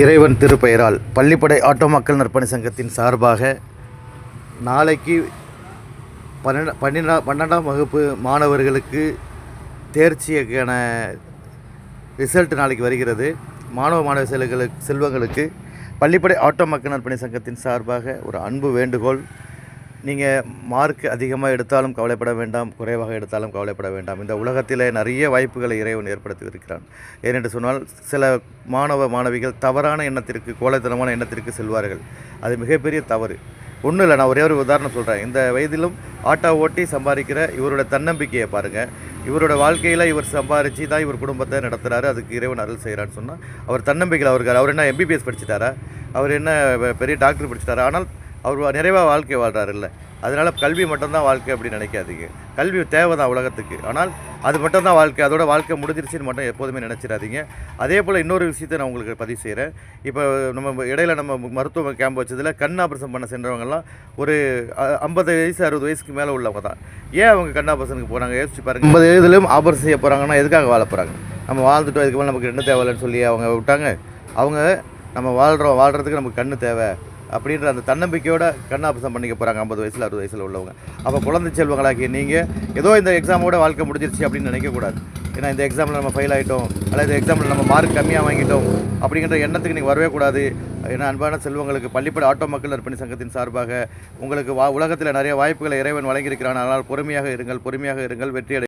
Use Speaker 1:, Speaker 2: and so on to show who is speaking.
Speaker 1: இறைவன் திருப்பெயரால் பள்ளிப்படை ஆட்டோ மக்கள் நற்பணி சங்கத்தின் சார்பாக நாளைக்கு பன்னெண்டு பன்னெண்டா பன்னெண்டாம் வகுப்பு மாணவர்களுக்கு தேர்ச்சிக்கான ரிசல்ட் நாளைக்கு வருகிறது. மாணவ மாணவ செல்களுக்கு செல்வங்களுக்கு பள்ளிப்படை ஆட்டோ மக்கள் நற்பணி சங்கத்தின் சார்பாக ஒரு அன்பு வேண்டுகோள் நீங்கள் மார்க் அதிகமாக எடுத்தாலும் கவலைப்பட வேண்டாம் குறைவாக எடுத்தாலும் கவலைப்பட வேண்டாம். இந்த உலகத்தில் நிறைய வாய்ப்புகளை இறைவன் ஏற்படுத்தி இருக்கிறான். ஏனென்று சொன்னால் சில மாணவ மாணவிகள் தவறான எண்ணத்திற்கு கோலத்தனமான எண்ணத்திற்கு செல்வார்கள். அது மிகப்பெரிய தவறு. ஒன்றும் இல்லை நான் ஒரே ஒரு உதாரணம் சொல்கிறேன் இந்த வயதிலும் ஆட்டோ ஓட்டி சம்பாதிக்கிற இவரோட தன்னம்பிக்கையை பாருங்கள் இவரோட வாழ்க்கையில் இவர் சம்பாரித்து தான் இவர் குடும்பத்தை நடத்துகிறாரு அதுக்கு இறைவன் அருள் செய்கிறான்னு சொன்னால் அவர் தன்னம்பிக்கையில் அவருக்கு அவர் என்ன எம்பிபிஎஸ் படிச்சுட்டாரா? அவர் என்ன பெரிய டாக்டர் படிச்சுட்டாரா? ஆனால் அவர் நிறைவாக வாழ்க்கை வாழ்கிறார் இல்லை அதனால் கல்வி மட்டும்தான் வாழ்க்கை அப்படின்னு நினைக்காதீங்க. கல்வி தேவை தான் உலகத்துக்கு. ஆனால் அது மட்டும்தான் வாழ்க்கை. அதோட வாழ்க்கை முடிஞ்சிருச்சுன்னு மட்டும் எப்போதுமே நினச்சிடாதீங்க. அதே போல் இன்னொரு விஷயத்தை நான் உங்களுக்கு பதிவு செய்கிறேன் இப்போ நம்ம இடையில நம்ம மருத்துவ கேம்ப் வச்சதில் கண் ஆபரேஷன் பண்ண சென்றவங்கலாம் ஒரு ஐம்பது வயசு அறுபது வயசுக்கு மேலே உள்ளவங்க தான். ஏன் அவங்க கண் ஆபரேஷனுக்கு போகிறாங்க யோசிச்சு பாருங்கள் ஐம்பது வயதுலையும் ஆபரேஷன் செய்ய போகிறாங்கன்னா எதுக்காக வாழ போகிறாங்க நம்ம வாழ்ந்துட்டோம். இதுக்கு மேலே நமக்கு என்ன தேவையில்லைன்னு சொல்லி அவங்க விட்டாங்க. அவங்க நம்ம வாழ்கிறோம் வாழ்கிறதுக்கு நமக்கு கண்ணு தேவை. அப்படின்ற அந்த தன்னம்பிக்கையோட கண்ணாபசம் பண்ணிக்க போகிறாங்க ஐம்பது வயசில் அறுபது வயசில் உள்ளவங்க. அப்போ குழந்தை செல்வங்களாக்கி நீங்கள் ஏதோ இந்த எக்ஸாமோட வாழ்க்கை முடிஞ்சிருச்சு அப்படின்னு நினைக்கக்கூடாது ஏன்னா இந்த எக்ஸாமில் நம்ம ஃபெயில் ஆகிட்டோம் அல்லது இந்த எக்ஸாமில் நம்ம மார்க் கம்மியாக வாங்கிட்டோம் அப்படிங்கிற எண்ணத்துக்கு நீங்கள் வரவே கூடாது. ஏன்னா அன்பான செல்வங்களுக்கு பள்ளிப்பட ஆட்டோ மக்கள் நற்பணி சங்கத்தின் சார்பாக உங்களுக்கு வா உலகத்தில் நிறைய வாய்ப்புகளை இறைவன் வழங்கியிருக்கிறான். ஆனால் பொறுமையாக இருங்கள் பொறுமையாக இருங்கள் வெற்றியடை